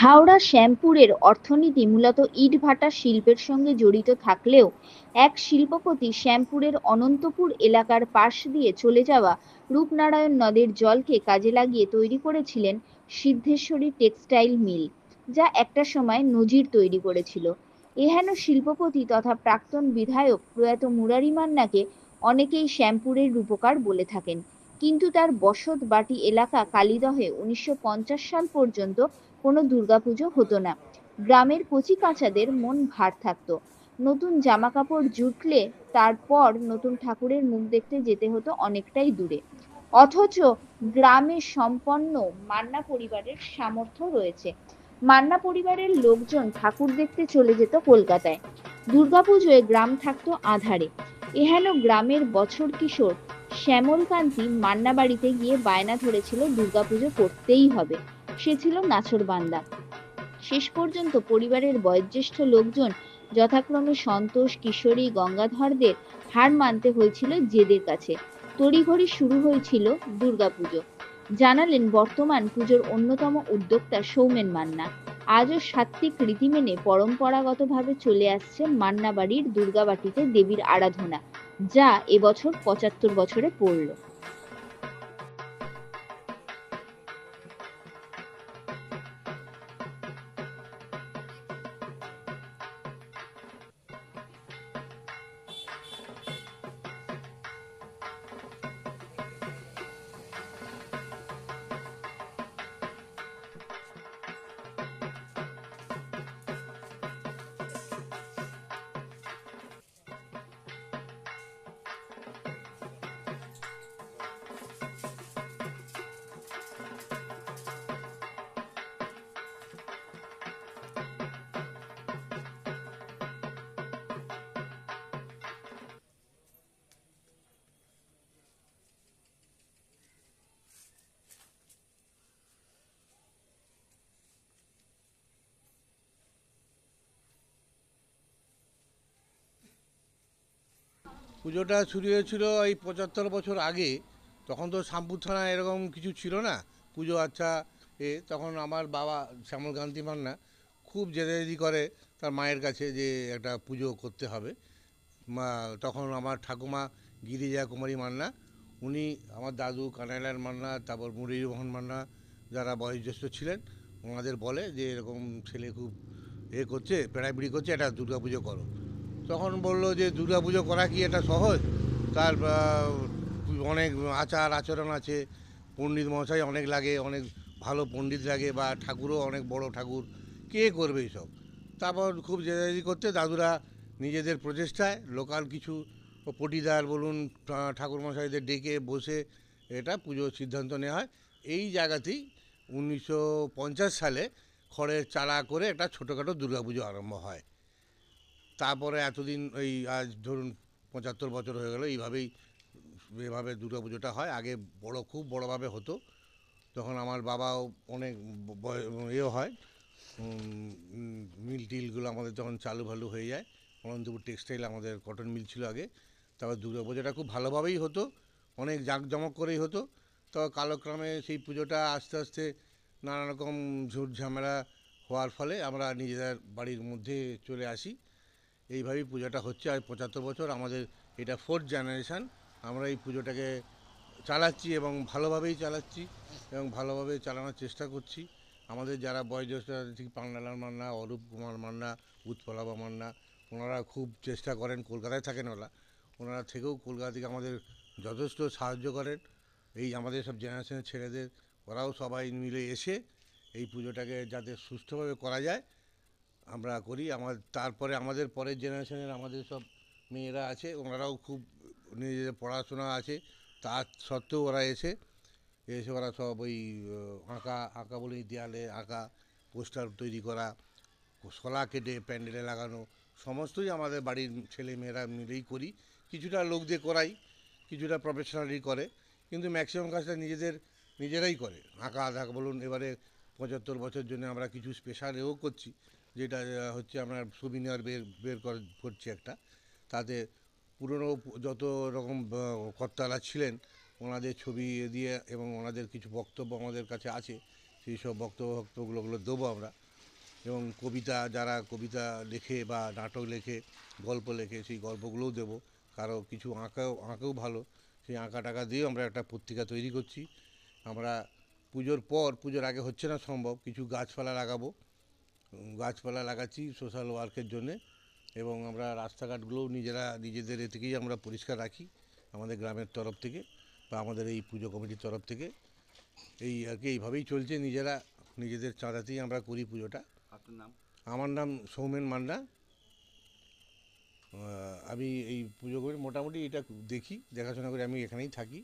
হাওড়া শ্যামপুরের অর্থনীতি মূলত ইটভাটা শিল্পের সঙ্গে জড়িত থাকলেও এক শিল্পপতি শ্যামপুরের অনন্তপুর এলাকার পাশ দিয়ে চলে যাওয়া রূপনারায়ণ নদের জলকে কাজে লাগিয়ে তৈরি করেছিলেন সিদ্ধেশ্বরী টেক্সটাইল মিল, যা একটা সময় নজির তৈরি করেছিল। এহেন শিল্পপতি তথা প্রাক্তন বিধায়ক প্রয়াত মুরারি মান্নাকে অনেকেই শ্যামপুরের রূপকার বলে থাকেন। কিন্তু তার বসত বাটি এলাকা কালীদহে উনিশশো সাল পর্যন্ত কোনো দুর্গাপুজো হতো না। গ্রামের কচি কাঁচাদের মন ভার থাকতো। নতুন জামা কাপড় জুটলে তারপর নতুন ঠাকুরের মুখ দেখতে যেতে হতো অনেকটাই দূরে। অথচ গ্রামে সম্পন্ন মান্না পরিবারের সামর্থ্য রয়েছে। মান্না পরিবারের লোকজন ঠাকুর দেখতে চলে যেত কলকাতায়। দুর্গাপুজোয় গ্রাম থাকতো আধারে। এহেন গ্রামের বছর কিশোর শ্যামলকান্তি মান্না বাড়িতে গিয়ে বায়না ধরেছিল দুর্গাপুজো করতেই হবে। সে ছিল নাছোড়বান্দা শেষ পর্যন্ত পরিবারের বয়োজ্যেষ্ঠ লোকজন যথাক্রমে সন্তোষ, কিশোরী, গঙ্গাধরদের হার মানতে হয়েছিল জেদের কাছে। তড়িঘড়ি শুরু হয়েছিল দুর্গাপুজো। জানালেন বর্তমান পুজোর অন্যতম উদ্যোক্তা সৌমেন মান্না। আজও সাত্ত্বিক রীতি মেনে পরম্পরাগতভাবে চলে আসছে মান্না বাড়ির দুর্গাবাটিতে দেবীর আরাধনা, যা এবছর পঁচাত্তর বছরে পড়ল। পুজোটা শুরু হয়েছিল এই পঁচাত্তর বছর আগে। তখন তো শামপুর থানা এরকম কিছু ছিল না। পুজো আচ্ছা এ তখন আমার বাবা শ্যামল কান্তি মান্না খুব জেদাজেদি করে তার মায়ের কাছে যে একটা পুজো করতে হবে। মা, তখন আমার ঠাকুমা গিরিজা কুমারী মান্না, উনি আমার দাদু কানাইলাল মান্না, তারপর মুরির মোহন মান্না যারা বয়োজ্যেষ্ঠ ছিলেন, ওনাদের বলে যে এরকম ছেলে খুব এ করছে, পেড়াপিড়ি করছে, একটা দুর্গা পুজো করো। তখন বলল যে পুজো করা কি এটা সহজ? তার অনেক আচার আচরণ আছে, পণ্ডিত মশাই অনেক লাগে, অনেক ভালো পণ্ডিত লাগে বা ঠাকুরও অনেক বড় ঠাকুর, কে করবে এইসব তারপর খুব জেদাজি করতে দাদুরা নিজেদের প্রচেষ্টায় লোকাল কিছু পটিদার বলুন ঠাকুর মশাইদের ডেকে বসে এটা পুজোর সিদ্ধান্ত নেওয়া হয়। এই জায়গাতেই উনিশশো পঞ্চাশ সালে খড়ের চালা করে একটা ছোটোখাটো দুর্গাপুজো আরম্ভ হয়। তারপরে এতদিন এই, আজ ধরুন পঁচাত্তর বছর হয়ে গেল, এইভাবেই, এভাবে দুর্গা পুজোটা হয়। আগে বড়, খুব বড়োভাবে হতো। তখন আমার বাবাও অনেক ইয়ে হয়। মিল টিলগুলো আমাদের যখন চালু ভালু হয়ে যায়। অনন্তপুর টেক্সটাইল আমাদের কটন মিল ছিল আগে। তারপর দুর্গা পুজোটা খুব ভালোভাবেই হতো। অনেক জাঁকজমক করেই হতো। তবে কালক্রমে সেই পুজোটা আস্তে আস্তে নানা রকম ঝুট ঝামেলা হওয়ার ফলে আমরা নিজেদের বাড়ির মধ্যে চলে আসি। এইভাবেই পুজোটা হচ্ছে। আর পঁচাত্তর বছর আমাদের এটা ফোর্থ জেনারেশান আমরা এই পুজোটাকে চালাচ্ছি এবং ভালোভাবেই চালাচ্ছি এবং ভালোভাবে চালানোর চেষ্টা করছি। আমাদের যারা বয়োজ্যেষ্ঠ ঠিক পান্নালাল মান্না, অরূপ কুমার মান্না, উৎপলাবা মান্না, ওনারা খুব চেষ্টা করেন, কলকাতায় থাকেন ওরা। ওনারা থেকেও কলকাতা থেকে আমাদের যথেষ্ট সাহায্য করেন। এই আমাদের সব জেনারেশনের ছেলেদের, ওরাও সবাই মিলে এসে এই পুজোটাকে যাতে সুষ্ঠুভাবে করা যায়। আমরা করি। আমার, তারপরে আমাদের পরের জেনারেশনের আমাদের সব মেয়েরা আছে, ওনারাও খুব নিজেদের পড়াশোনা আছে। তা সত্ত্বেও ওরা এসে এসে ওরা সব ওই আঁকা আঁকা বলে দেয়ালে আঁকা, পোস্টার তৈরি করা, শলা কেটে প্যান্ডেলে লাগানো, সমস্তই আমাদের বাড়ির ছেলে মেয়েরা মিলেই করি। কিছুটা লোক দিয়ে করাই, কিছুটা প্রফেশনালি করে, কিন্তু ম্যাক্সিমাম কাজটা নিজেদের, নিজেরাই করে। আঁকা আঁকা বলুন, এবারে পঁচাত্তর বছর জন্য আমরা কিছু স্পেশাল এও করছি। যেটা হচ্ছে আমরা সুবিনিয়ার বের বের কর- করছি একটা। তাতে পুরনো যত রকম কর্তারা ছিলেন, ওনাদের ছবি দিয়ে এবং ওনাদের কিছু বক্তব্য আমাদের কাছে আছে, সেই সব বক্তব্য বক্তব্যগুলো দেবো আমরা। এবং কবিতা, যারা কবিতা লেখে বা নাটক লেখে, গল্প লেখে, সেই গল্পগুলোও দেবো। কারও কিছু আঁকাও আঁকেও ভালো, সেই আঁকা টাকা দিয়েও আমরা একটা পত্রিকা তৈরি করছি। আমরা পুজোর পর, পুজোর আগে হচ্ছে না সম্ভব, কিছু গাছপালা লাগাবো। গাছপালা লাগাচ্ছি সোশ্যাল ওয়ার্কের জন্যে এবং আমরা রাস্তাঘাটগুলোও নিজেরা নিজেদের এ থেকেই আমরা পরিষ্কার রাখি আমাদের গ্রামের তরফ থেকে বা আমাদের এই পুজো কমিটির তরফ থেকে। এই আর কি এইভাবেই চলছে নিজেরা নিজেদের চাঁদাতেই আমরা করি পুজোটা। আপনার নাম? আমার নাম সৌমেন মান্না আহ, আমি এই পুজো করি মোটামুটি এটা দেখি দেখাশোনা করে আমি এখানেই থাকি।